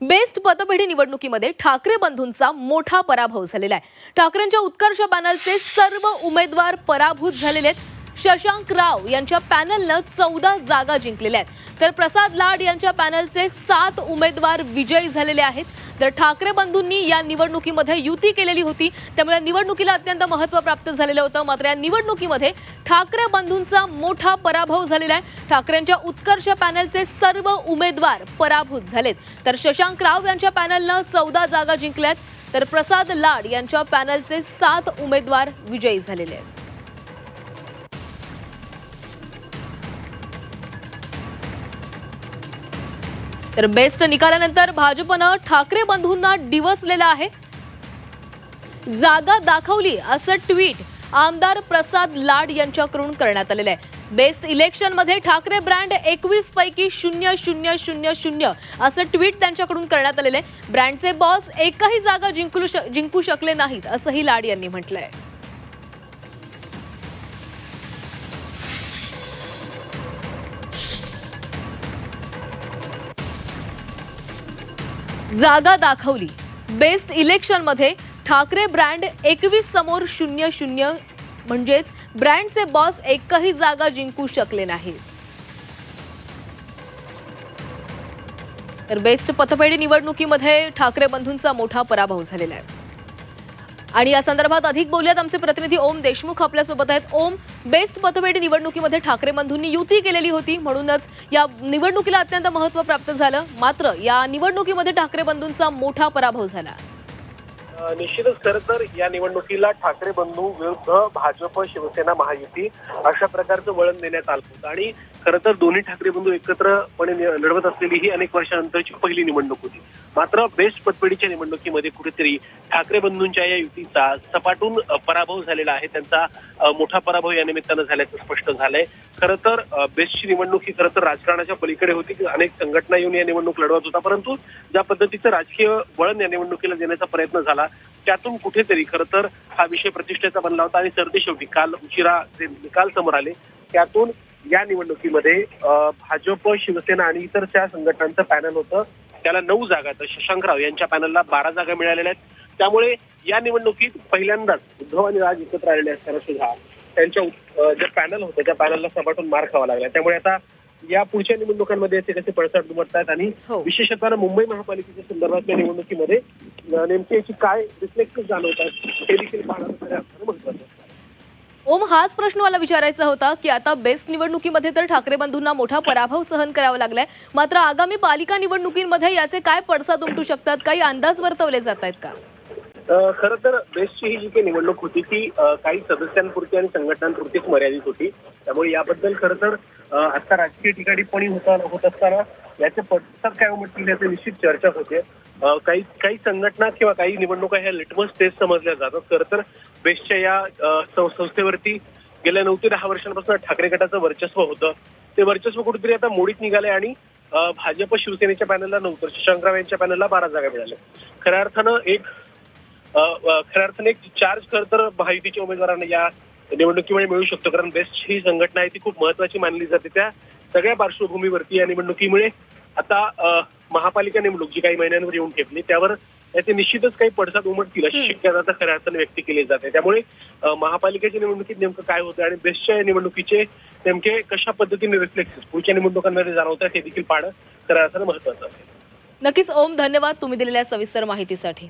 Best पतपेढी निवडणुकीमध्ये ठाकरे बंधूंचा मोठा पराभव झालेला आहे. ठाकरेंच्या उत्कर्ष पॅनलचे सर्व उमेदवार पराभूत झालेले आहेत. शशांक राव यांच्या पॅनलनं चौदा जागा जिंकलेल्या आहेत. तर प्रसाद लाड यांच्या पॅनलचे सात उमेदवार विजयी झालेले आहेत. तर ठाकरे बंधूंनी या निवडणुकीमध्ये युती केलेली होती. त्यामुळे निवडणुकीला अत्यंत महत्त्व प्राप्त झालेलं होतं. मात्र या निवडणुकीमध्ये ठाकरे बंधूंचा मोठा पराभव झालेला आहे. ठाकरेंच्या उत्कर्ष पॅनलचे सर्व उमेदवार पराभूत झालेत. तर शशांक राव यांच्या पॅनलनं चौदा जागा जिंकल्यात तर प्रसाद लाड यांच्या पॅनलचे सात उमेदवार विजयी झालेले आहेत. तर बेस्ट निकालानंतर भाजपनं ठाकरे बंधूंना डिवसलेलं आहे. जागा दाखवली असं ट्विट आमदार प्रसाद लाड यांच्याकडून करण्यात आलेलं आहे. बेस्ट इलेक्शनमध्ये ठाकरे ब्रँड एकवीस पैकी शून्य शून्य शून्य शून्य असं ट्विट त्यांच्याकडून करण्यात आलेलं आहे. ब्रँडचे बॉस एकही जागा जिंकू शक जिंकू शकले नाहीत असंही लाड यांनी म्हटलंय. जागा दाखवली. बेस्ट इलेक्शनमध्ये ठाकरे ब्रँड एकवीस समोर शून्य शून्य म्हणजेच ब्रँडचे बॉस एकही जागा जिंकू शकले नाहीत. तर बेस्ट पतपेढी निवडणुकीमध्ये ठाकरे बंधूंचा मोठा पराभव झालेला आहे. आणि या संदर्भात अधिक बोलूयात. आमचे प्रतिनिधी ओम देशमुख आपल्यासोबत आहेत. ओम बेस्ट पतपेढी निवडणुकीमध्ये ठाकरे बंधूंनी युती केलेली होती. म्हणूनच या निवडणुकीला अत्यंत महत्त्व प्राप्त झालं. मात्र या निवडणुकीमध्ये ठाकरे बंधूंचा मोठा पराभव झाला. निश्चितच खरं तर या निवडणुकीला ठाकरे बंधू विरुद्ध भाजप शिवसेना महायुती अशा प्रकारचं वळण देण्यात आलं होतं. आणि खरं तर दोन्ही ठाकरे बंधू एकत्रपणे लढवत असलेली ही अनेक वर्षानंतरची पहिली निवडणूक होती. मात्र बेस्ट पतपेढीच्या निवडणुकीमध्ये कुठेतरी ठाकरे बंधूंच्या या युतीचा सपाटून पराभव झालेला आहे. त्यांचा मोठा पराभव या निमित्तानं झाल्याचं स्पष्ट झालंय. खरं तर बेस्टची निवडणूक ही खरं तर राजकारणाच्या पलीकडे होती. की अनेक संघटना येऊन या निवडणूक लढवत होता. परंतु ज्या पद्धतीचं राजकीय वळण या निवडणुकीला देण्याचा प्रयत्न झाला त्यातून कुठेतरी खरं तर हा विषय प्रतिष्ठेचा बनला होता. आणि सरते शेवटी काल उशिरा जे निकाल समोर आले त्यातून या निवडणुकीमध्ये भाजप शिवसेना आणि इतर त्या संघटनांचं पॅनल होतं. त्याला नऊ जागा तर शशांकराव यांच्या पॅनलला बारा जागा मिळालेल्या आहेत. त्यामुळे या निवडणुकीत पहिल्यांदाच उद्धव आणि राज एकत्र आलेले असताना सुद्धा त्यांच्या जे पॅनल होतं त्या पॅनलला सपाटून मार खावा लागला. त्यामुळे आता या पुढच्या निवडणुकांमध्ये याचे कसे पडसाद उमटतात आणि हो. विशेषतः मुंबई महापालिकेच्या संदर्भातल्या निवडणुकीमध्ये नेमके याची काय रिफ्लेक्ट जाणवतात हे देखील पाहणं खऱ्या अर्थानं महत्त्वाचं आहे. ओम हाच प्रश्न मला विचारायचा होता की आता बेस्ट निवडणुकीमध्ये तर ठाकरे बंधूंना मोठा पराभव सहन करावा लागलाय मात्र आगामी पालिका निवडणुकीमध्ये याचे काय पडसाद उमटू शकतात काही अंदाज वर्तवले जात आहेत का खरं तर बेस्टची ही जी काही निवडणूक होती ती काही सदस्यांपुरती आणि संघटनांपुरतीच मर्यादित होती. त्यामुळे याबद्दल खरं तर आता राजकीय ठिकाणी पण होत असताना याचे पडसाद काय उमटतील याची निश्चित चर्चा होते. काही काही संघटना किंवा काही निवडणुका ह्या लिटमस टेस्ट समजल्या जातात. खरं तर बेस्टच्या या संस्थेवरती गेल्या नऊ ते दहा वर्षांपासून ठाकरे गटाचं वर्चस्व होतं. ते वर्चस्व कुठेतरी आता मोडीत निघाले आणि भाजप शिवसेनेच्या पॅनलला नऊ तर शशांकराव यांच्या पॅनलला बारा जागा मिळाल्या. खऱ्या अर्थानं एक खऱ्या अर्थाने एक चार्ज खरं तर महायुतीच्या उमेदवारांना या निवडणुकीमुळे मिळू शकतो. कारण बेस्ट ही संघटना आहे ती खूप महत्वाची मानली जाते. त्या सगळ्या पार्श्वभूमीवरती या निवडणुकीमुळे आता महापालिका निवडणूक जी काही महिन्यांवर येऊन ठेपली त्यावर याचे निश्चितच काही पडसाद उमटतील अशी. शक्यता आता खऱ्या अर्थाने व्यक्त केली जाते. त्यामुळे महापालिकेच्या निवडणुकीत नेमकं काय होतं आणि बेस्टच्या या निवडणुकीचे नेमके कशा पद्धतीने रिफ्लेक्ट पुढच्या निवडणुकांमध्ये जाणवतात हे देखील पाहणं खऱ्या अर्थानं महत्वाचं आहे. नक्कीच ओम धन्यवाद तुम्ही दिलेल्या सविस्तर माहितीसाठी.